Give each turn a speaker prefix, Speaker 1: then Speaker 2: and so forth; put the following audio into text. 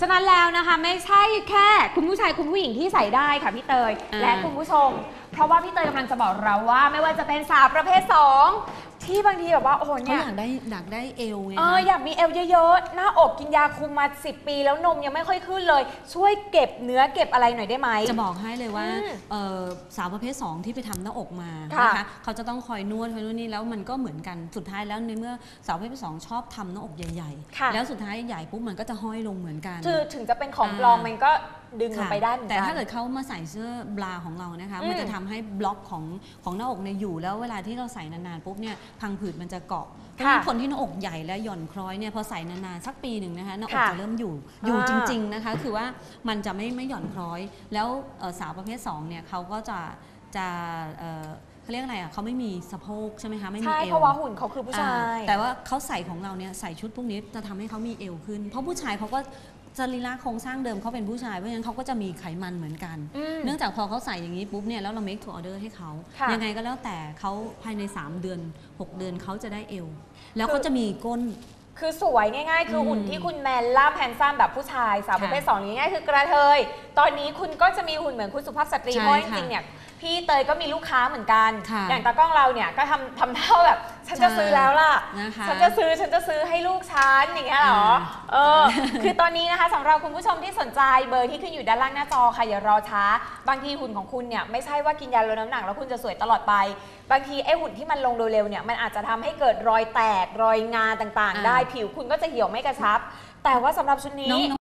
Speaker 1: ฉะนั้นแล้วนะคะไม่ใช่แค่ คุณผู้ชายคุณผู้หญิงที่ใส่ได้ค่ะพี่เตย
Speaker 2: อ่า
Speaker 1: และคุณผู้ชม เพราะว่าพี่เตยกำลังจะบอกเราว่า ไม่ว่าจะเป็นสาวประเภท 2 ที่บางทีแบบว่าโอ้โห
Speaker 2: เขา
Speaker 1: เนี่ย
Speaker 2: อยากได้อยากได้เอวไง
Speaker 1: เอ
Speaker 2: คะ
Speaker 1: ออยากมีเอวเยอะๆ หน้าอกกินยาคุมมา 10 ปี แล้วนมยังไม่ค่อยขึ้นเลย ช่วยเก็บเนื้อเก็บอะไรหน่อยได้ไหม
Speaker 2: จะบอกให้เลยว่า
Speaker 1: อืม
Speaker 2: เอ่อสาวประเภท 2 ที่ไปทำหน้าอกมา
Speaker 1: ค่ะ
Speaker 2: นะคะเขาจะต้องคอยนวดคอยนู่นนี่แล้วมันก็เหมือนกันสุดท้ายแล้วในเมื่อสาวประเภท 2 ชอบทำหน้าอกใหญ่
Speaker 1: ค่ะ
Speaker 2: ๆ แล้วสุดท้ายใหญ่ปุ๊บมันก็จะห้อยลงเหมือนกัน
Speaker 1: คือถึงจะเป็นของปลอม
Speaker 2: อ่ามั
Speaker 1: มันก็ดึงลง
Speaker 2: ค่ะ
Speaker 1: ไปได้เหมือนกัน
Speaker 2: แต่ถ้าเกิดเขามาใส่เสื้อบราของเรานะคะ
Speaker 1: อืม
Speaker 2: มันจะทำให้บล็อกของของหน้าอกเนี่ยอยู่แล้วเวลาที่เราใส่นานๆปุ๊บเนี่ยพังผืดมันจะเกาะเพราะฉะนั้นคนที่หน้าอกใหญ่และหย่อนคล้อยเนี่ยพอใส่นานๆสักปีหนึ่งนะคะหน้าอก
Speaker 1: ค่ะ
Speaker 2: จะเริ่มอยู่อยู่
Speaker 1: อ่า
Speaker 2: จริง ๆนะคะ คือว่ามันจะไม่ไม่หย่อนคล้อย แล้วเอ่อสาวประเภท2เนี่ยเขาก็จะจะเอ่อ เขาเรียกอะไรอะเขาไม่มีสะโพกใช่ไหมคะไม่มี
Speaker 1: ใช่
Speaker 2: เอว
Speaker 1: เพราะว่าหุ่นเขาคือผู้ชา
Speaker 2: อ่ายแต่ว่าเขาใส่ของเราเนี่ยใส่ชุดพวกนี้จะทำให้เขามีเอวขึ้น เพราะผู้ชายเขาก็สรีระโครงสร้างเดิมเขาเป็นผู้ชายเพราะฉะนั้นเขาก็จะมีไขมันเหมือนกัน
Speaker 1: อืม
Speaker 2: เนื่องจากพอเขาใส่อย่างนี้ปุ๊บเนี่ยแล้วเรา make to order ให้เขา
Speaker 1: ค่ะ
Speaker 2: ยังไงก็แล้วแต่เขาภายใน 3 เดือน 6 เดือนเขาจะได้เอว แล้ว
Speaker 1: คือ
Speaker 2: เขาจะมีก้น
Speaker 1: คือสวยง่าย ๆ คืออ
Speaker 2: ม
Speaker 1: หุ่นที่คุณแมนล่ามแฮนซัมแบบผู้ชายสาวประเภท
Speaker 2: ค่ะ
Speaker 1: สองหรือง่ายๆคือกระเทย ตอนนี้คุณก็จะมีหุ่นเหมือนคุณสุภาพสตรี
Speaker 2: ใช่
Speaker 1: เพราะจ
Speaker 2: ค่ะ
Speaker 1: ริงๆเนี่ยพี่เตยก็มีลูกค้าเหมือนกัน
Speaker 2: ค่ะ
Speaker 1: อย่างตากล้องเราเนี่ยก็ทำทำเท่าแบบ ฉันจะ
Speaker 2: ใช่
Speaker 1: ซื้อแล้วล่ะ
Speaker 2: นะคะ
Speaker 1: ฉันจะซื้อฉันจะซื้อให้ลูกฉันอย่างเงี้ยเหรอ
Speaker 2: อ่า
Speaker 1: เออ คือตอนนี้นะคะสำหรับคุณผู้ชมที่สนใจเบอร์ที่ขึ้นอยู่ด้านล่างหน้าจอค่ะอย่ารอช้า บางทีหุ่นของคุณเนี่ยไม่ใช่ว่ากินยาลดน้ำหนักแล้วคุณจะสวยตลอดไป บางทีไอ้หุ่นที่มันลงเร็วๆเนี่ยมันอาจจะทำให้เกิดรอยแตกรอยงาต่างๆ ได้ผิวคุณก็จะเหี่ยวไม่กระชับ แต่ว่าสำหรับชุดนี้
Speaker 2: น้อง